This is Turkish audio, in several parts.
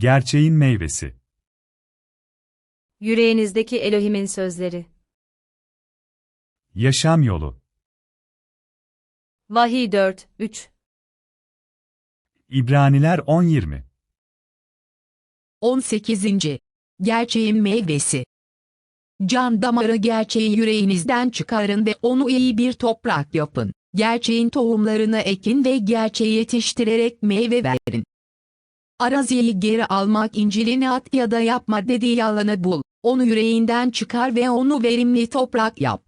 Gerçeğin meyvesi. Yüreğinizdeki Elohim'in sözleri. Yaşam yolu. Vahiy 4, 3. İbraniler 10-20. 18. Gerçeğin meyvesi. Can damarı gerçeği yüreğinizden çıkarın ve onu iyi bir toprak yapın. Gerçeğin tohumlarını ekin ve gerçeği yetiştirerek meyve verin. Araziyi geri almak İncil'ini at ya da yapma dediği yalanı bul. Onu yüreğinden çıkar ve onu verimli toprak yap.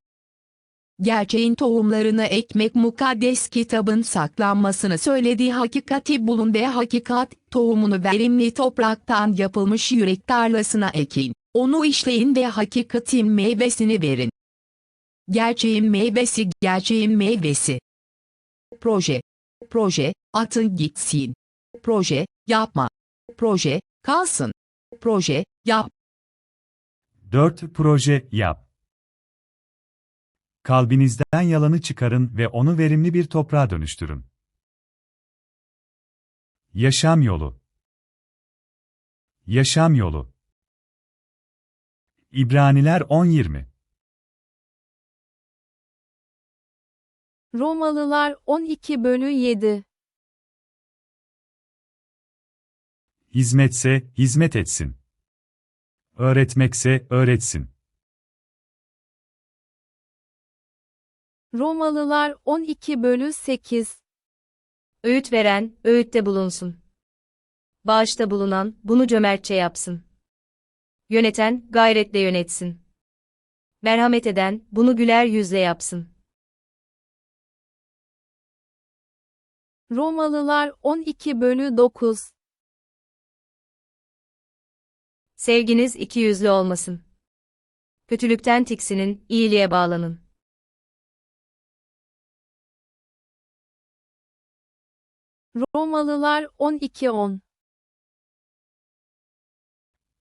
Gerçeğin tohumlarını ekmek mukaddes kitabın saklanmasını söylediği hakikati bulun ve hakikat tohumunu verimli topraktan yapılmış yürek tarlasına ekin. Onu işleyin ve hakikatin meyvesini verin. Gerçeğin meyvesi, gerçeğin meyvesi. Proje. Proje, atın gitsin. Proje, yapma. Proje, kalsın. Proje, yap. 4. Proje yap. Kalbinizden yalanı çıkarın ve onu verimli bir toprağa dönüştürün. Yaşam yolu. Yaşam yolu. İbraniler 10-20. Romalılar 12 bölü 7. Hizmetse hizmet etsin. Öğretmekse öğretsin. Romalılar 12 bölü 8. Öğüt veren, öğütte bulunsun. Bağışta bulunan, bunu cömertçe yapsın. Yöneten, gayretle yönetsin. Merhamet eden, bunu güler yüzle yapsın. Romalılar 12 bölü 9. Sevginiz ikiyüzlü olmasın. Kötülükten tiksinin, iyiliğe bağlanın. Romalılar 12-10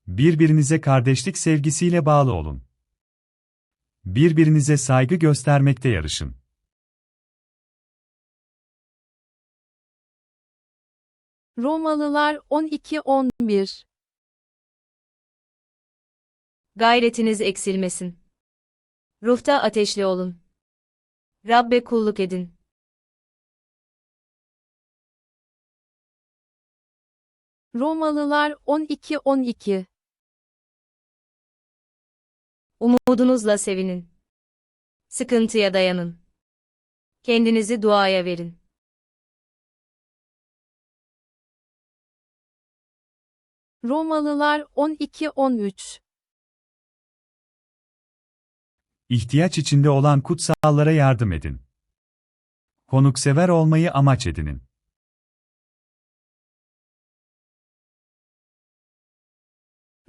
Birbirinize kardeşlik sevgisiyle bağlı olun. Birbirinize saygı göstermekte yarışın. Romalılar 12-11 Gayretiniz eksilmesin. Ruhta ateşli olun. Rabbe kulluk edin. Romalılar 12-12 Umudunuzla sevinin. Sıkıntıya dayanın. Kendinizi duaya verin. Romalılar 12-13 İhtiyaç içinde olan kutsallara yardım edin. Konuksever olmayı amaç edinin.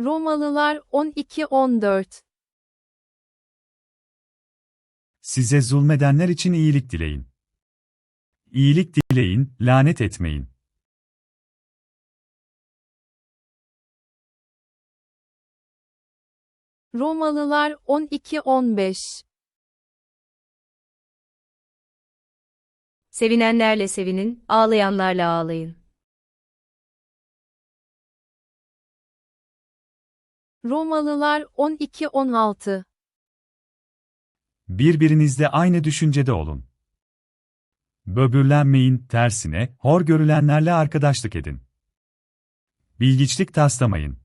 Romalılar 12-14 Size zulmedenler için iyilik dileyin. İyilik dileyin, lanet etmeyin. Romalılar 12-15 Sevinenlerle sevinin, ağlayanlarla ağlayın. Romalılar 12-16 Birbirinizle aynı düşüncede olun. Böbürlenmeyin, tersine, hor görülenlerle arkadaşlık edin. Bilgiçlik taslamayın.